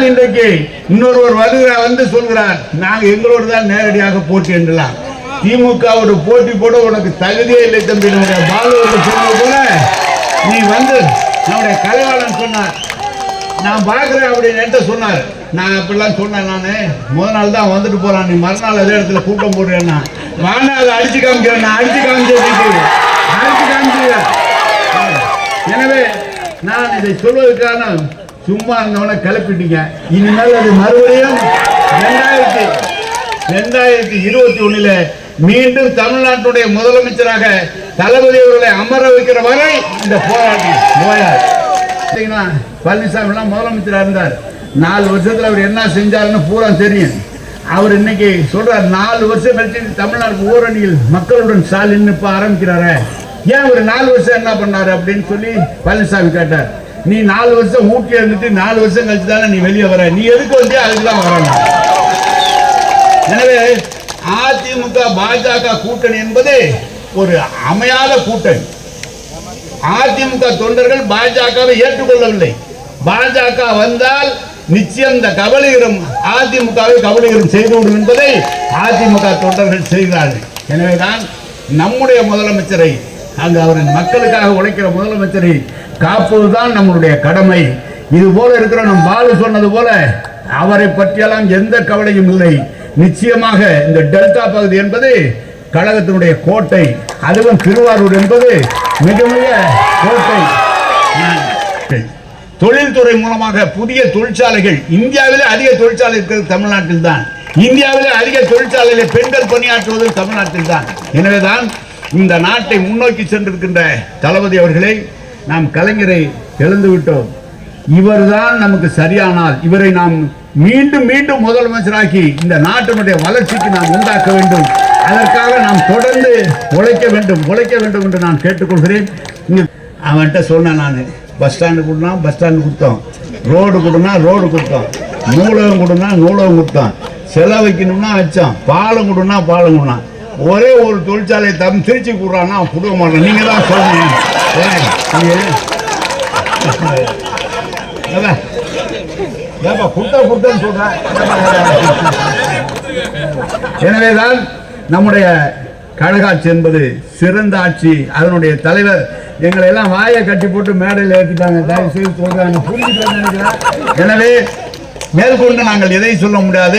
ஆனால் இன்றைக்கு இன்னொருவர் வருகிறார் வந்து சொல்கிறார் நாங்கள் எங்களோடு தான் நேரடியாக போட்டி என்றலாம் திமுகவோட போட்டி போட உனக்கு தகுதியே இல்லை தம்பி. நம்முடைய பாலுவோட சொன்னது போல நீ வந்து நம்முடைய கலைவாளன் சொன்னார். நான் பார்க்குறேன் அப்படின்னு என்கிட்ட சொன்னார். நான் அப்படிலாம் சொன்னேன் நான். முதல் நாள் தான் வந்துட்டு போறான். நீ மறுநாள் அதே இடத்துல கூட்டம் போடுறேன்னா வாங்க அதை அடிச்சு காமிக்கிறேன் நான் அடிச்சு காமிச்சு அடிச்சு காமிச்சு எனவே நான் இதை சொல்வதற்கான சும்மா இருந்தவனை கிளப்பிட்டீங்க. இனிமேல் அது மறுபடியும் ரெண்டாயிரத்தி ரெண்டாயிரத்தி இருபத்தி ஒண்ணுல மீண்டும் தமிழ்நாட்டுடைய முதலமைச்சராக தளபதி அவர்களை அமர வைக்கிற வரை இந்த போராட்டம் ஓயாது பார்த்தீங்கன்னா பழனிசாமிலாம் முதலமைச்சராக இருந்தார். நாலு வருஷத்தில் அவர் என்ன செஞ்சாருன்னு பூரா தெரியும். அவர் இன்னைக்கு சொல்றார் நாலு வருஷம் கழிச்சு தமிழ்நாடு ஓரணியில் மக்களுடன் ஸ்டாலின் இப்போ ஆரம்பிக்கிறாரு ஏன் ஒரு நாலு வருஷம் என்ன பண்ணாரு அப்படின்னு சொல்லி பழனிசாமி கேட்டார். நீ நாலு வருஷம் ஊட்டி இருந்துட்டு நாலு வருஷம் கழிச்சு தானே நீ வெளியே வர? நீ எதுக்கு வந்தியா அதுக்கு தான் வரணும் எனவே அதிமுக பாஜக கூட்டணி என்பது ஒரு அமையாத கூட்டணி. அதிமுக தொண்டர்கள் பாஜகவை ஏற்றுக்கொள்ளவில்லை. பாஜக வந்தால் நிச்சயம் இந்த கபலீகரம் அதிமுகவை கபலீகரம் செய்துவிடும் என்பதை அதிமுக தொண்டர்கள் செய்கிறார்கள் எனவேதான் நம்முடைய முதலமைச்சரை அங்கு அவரின் மக்களுக்காக உழைக்கிற முதலமைச்சரை காப்பதுதான் நம்மளுடைய கடமை. இது போல இருக்கிற நம் பாலு சொன்னது போல அவரை பற்றியெல்லாம் எந்த கவலையும் இல்லை. நிச்சயமாக இந்த டெல்டா பகுதி என்பது கழகத்தினுடைய கோட்டை அதுவும் திருவாரூர் என்பது மிக மிக கோட்டை. தொழில்துறை மூலமாக புதிய தொழிற்சாலைகள் இந்தியாவிலே அதிக தொழிற்சாலை இருக்கிறது தமிழ்நாட்டில் தான் இந்தியாவிலே அதிக தொழிற்சாலையில் பெண்கள் பணியாற்றுவது தமிழ்நாட்டில் தான் எனவேதான் இந்த நாட்டை முன்னோக்கி சென்றிருக்கின்ற தளபதி அவர்களை நாம் கலைஞரை எழுந்து விட்டோம். இவர்தான் நமக்கு சரியானால் இவரை நாம் மீண்டும் மீண்டும் முதலமைச்சராக்கி இந்த நாட்டினுடைய வளர்ச்சிக்கு நாம் உண்டாக்க வேண்டும். அதற்காக நாம் தொடர்ந்து உழைக்க வேண்டும் உழைக்க வேண்டும் என்று நான் கேட்டுக்கொள்கிறேன். அவன்கிட்ட சொன்னேன் நான் பஸ் ஸ்டாண்டு கொடுனா பஸ் ஸ்டாண்டு கொடுத்தோம். ரோடு கொடுனா ரோடு கொடுத்தோம். நூலகம் கொடுனா நூலகம் கொடுத்தோம். செலவு வைக்கணும்னா வச்சோம் பாலம் கொடுனா பாலம் கொடுனா ஒரே ஒரு தொழிற்சாலை தம் திருச்சி கொடுறான்னா கொடுக்க மாட்டேன். நீங்க தான் சொல்லுங்க ஏப்பா, ஏப்பா, குடுத்தா குடுத்தேன்னு எனவேதான் நம்முடைய கழகாட்சி என்பது சிறந்த ஆட்சி. அதனுடைய தலைவர் எங்களை எல்லாம் வாயை கட்டி போட்டு மேடையில் ஏற்றிட்டாங்க தயவு செய்து நினைக்கிறேன். எனவே மேற்கொண்டு நாங்கள் எதை சொல்ல முடியாது.